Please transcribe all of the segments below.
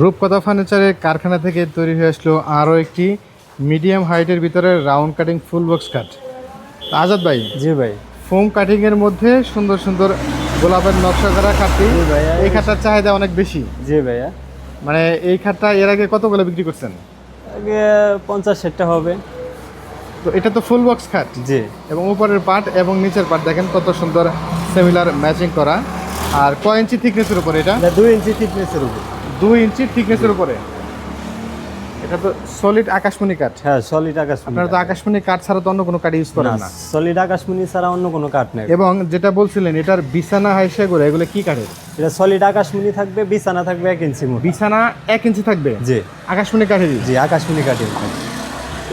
রূপকথা ফার্নিচারের কারখানা থেকে তৈরি হয়ে আসলো আরও একটি মিডিয়াম হাইটের ভিতরে round cutting full box cut Azad ভাই জি ভাই। ফোম কাটিং এর মধ্যে সুন্দর সুন্দর গোলাপের নকশা করা ভাইয়া। এই খাটটার চাহিদা অনেক বেশি। জি ভাইয়া। মানে এই খাটটা এর আগে কতগুলো বিক্রি করছেন? আগে পঞ্চাশ ষাটটা হবে। তো এটা তো ফুল বক্স খাট জি। এবং উপরের পার্ট এবং নিচের পার্ট দেখেন কত সুন্দর সিমিলার ম্যাচিং করা। আর কয় ইঞ্চি থিকনেসের উপর এটা? এটা দুই ইঞ্চি থিকনেসের উপর। দুই ইঞ্চি থিকনেসের উপরে। এটা তো সলিড আকাশমণি কাঠ। হ্যাঁ সলিড আকাশমণি আপনারা তো আকাশমণি কাঠ ছাড়া তো অন্য কোনো কাঠ ইউজ করেন না সলিড আকাশমণি ছাড়া অন্য কোনো কাঠ নেই। এবং যেটা বলছিলেন এটার বিছানা হাইসে করে এগুলো কি কাঠের? এটা সলিড আকাশমণি থাকবে বিছানা থাকবে এক ইঞ্চি বিছানা এক ইঞ্চি থাকবে? জি। আকাশমণি কাঠেরই? জি আকাশমণি কাঠের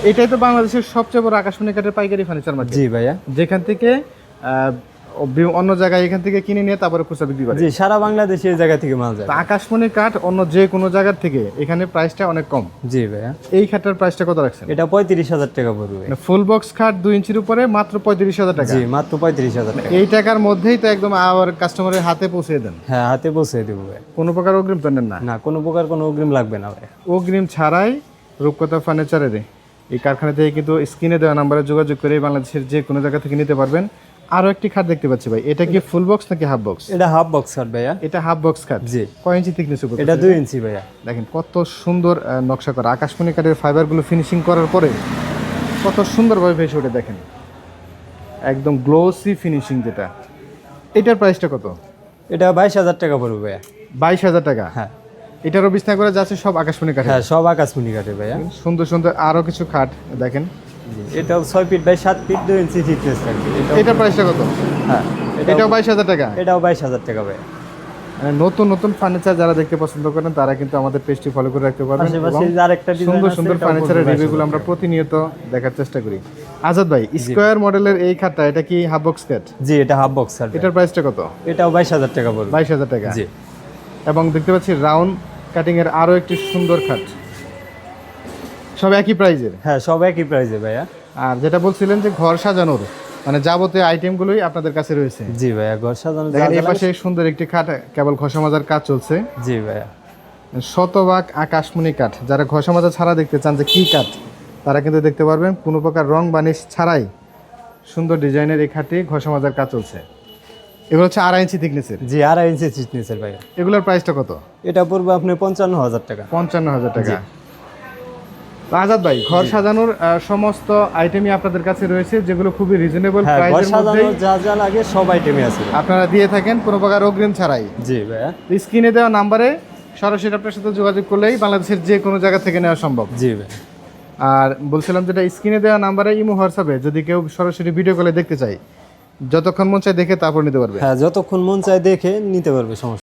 এটাই তো বাংলাদেশের সবচেয়ে বড় আকাশমণি কাঠের পাইকারি ফার্নিচার মার্কেট জি ভাইয়া। যেখান থেকে অন্য জায়গায় এখান থেকে কিনে নিয়ে তারপরে খুচরা বিক্রি করে। জি সারা বাংলাদেশে এই জায়গা থেকে মাল যায়। আকাশমণি কাঠ অন্য যে কোনো জায়গার থেকে এখানে প্রাইসটা অনেক কম। জি ভাইয়া। এই খাটটার প্রাইসটা কত রাখছেন? এটা পঁয়ত্রিশ হাজার টাকা পড়বে ফুল বক্স খাট দুই ইঞ্চির উপরে মাত্র পঁয়ত্রিশ হাজার টাকা। জি মাত্র পঁয়ত্রিশ হাজার টাকা। এই টাকার মধ্যেই তো একদম আবার কাস্টমারের হাতে পৌঁছে দেন। হ্যাঁ হাতে পৌঁছে দেবো ভাই কোনো প্রকার অগ্রিম তো নেন না। না কোনো প্রকার কোনো অগ্রিম লাগবে না ভাই অগ্রিম ছাড়াই রূপকথা ফার্নিচারের এই কারখানা থেকে কিন্তু স্ক্রিনে দেওয়া নাম্বারে যোগাযোগ করে বাংলাদেশের যে কোনো জায়গা থেকে নিতে পারবেন। আরও একটি খাট দেখতে পাচ্ছি ভাই। এটা কি ফুল বক্স নাকি হাফ বক্স এটা হাফ বক্স খাট ভাইয়া। এটা হাফ বক্স খাট। জি। কয় ইঞ্চি থিকনেস উপর এটা দুই ইঞ্চি ভাইয়া। দেখেন কত সুন্দর নকশা করা। আকাশমণি কাঠের ফাইবারগুলো ফিনিশিং করার পরে কত সুন্দরভাবে ভেসে ওঠে দেখেন। একদম গ্লোসি ফিনিশিং যেটা। এটার প্রাইসটা কত? এটা বাইশ হাজার টাকা পড়বে ভাইয়া। বাইশ হাজার টাকা? হ্যাঁ। এটারও বিছনা করে যাচ্ছে সব আকাশমণি কাঠের। হ্যাঁ সব আকাশমণি কাঠে ভাইয়া। সুন্দর সুন্দর আরও কিছু খাট দেখেন। এটাও ছয় ফিট বাই সাত ফিট দুই ইঞ্চি থিকনেস থাকবে এটাও প্রাইসটা কত? হ্যাঁ এটাও বাইশ হাজার টাকা? এটাও বাইশ হাজার টাকা ভাইয়া মানে নতুন নতুন ফার্নিচার যারা দেখতে পছন্দ করেন তারা কিন্তু আমাদের পেজটি ফলো করে রাখতে পারবেন সুন্দর সুন্দর ফার্নিচারের রিভিউগুলো আমরা প্রতিনিয়ত দেখার চেষ্টা করি। আজাদ ভাই স্কোয়ার মডেলের এই খাটটা এটা কি হাফ বক্স কাট জি এটা হাফ বক্স কাঠ এটার প্রাইসটা কত? এটাও বাইশ হাজার টাকা পড়বে বাইশ হাজার টাকা। জি। এবং দেখতে পাচ্ছি রাউন্ড কাটিং এর আরও একটি সুন্দর খাট। সব একই প্রাইজের? হ্যাঁ সব একই প্রাইসে ভাইয়া। আর যেটা বলছিলেন যে ঘর সাজানোর মানে যাবতীয় আইটেমগুলোই আপনাদের কাছে রয়েছে। জি ভাইয়া ঘর সাজানো যা এই পাশে সুন্দর একটি খাট কেবল ঘষা মাজার কাজ চলছে। জি ভাইয়া। শতভাগ আকাশমণি কাঠ। যারা ঘষা মাজা ছাড়া দেখতে চান যে কী কাঠ তারা কিন্তু দেখতে পারবেন কোনো প্রকার রং বানিশ ছাড়াই সুন্দর ডিজাইনের এই খাটে ঘষা মাজার কাজ চলছে। এগুলো হচ্ছে আড়াই ইঞ্চি থিকনেসের জি আড়াই ইঞ্চি থিকনেসের ভাইয়া। এগুলোর প্রাইসটা কত? এটা পড়বে আপনি পঞ্চান্ন হাজার টাকা। পঞ্চান্ন হাজার টাকা। আজাদ ভাই ঘর সাজানোর সমস্ত আইটেমই আপনাদের কাছে রয়েছে যেগুলো খুবই রিজনেবল প্রাইসের মধ্যে যা যা লাগে সব আইটেমে আছে। আপনারা দিয়ে থাকেন কোনো প্রকার অগ্রিম ছাড়াই। জি ভাইয়া। স্ক্রিনে দেওয়া নাম্বারে সরাসরি আপনার সাথে যোগাযোগ করলেই বাংলাদেশের যে কোনো জায়গা থেকে নেওয়া সম্ভব। জি ভাইয়া। আর বলছিলাম যেটা স্ক্রিনে দেওয়া নাম্বারে ইমো হোয়াটসঅ্যাপে যদি কেউ সরাসরি ভিডিও কলে দেখতে চাই যতক্ষণ মন চায় দেখে তারপর নিতে পারবে। হ্যাঁ যতক্ষণ মন চায় দেখে নিতে পারবে সমস্যা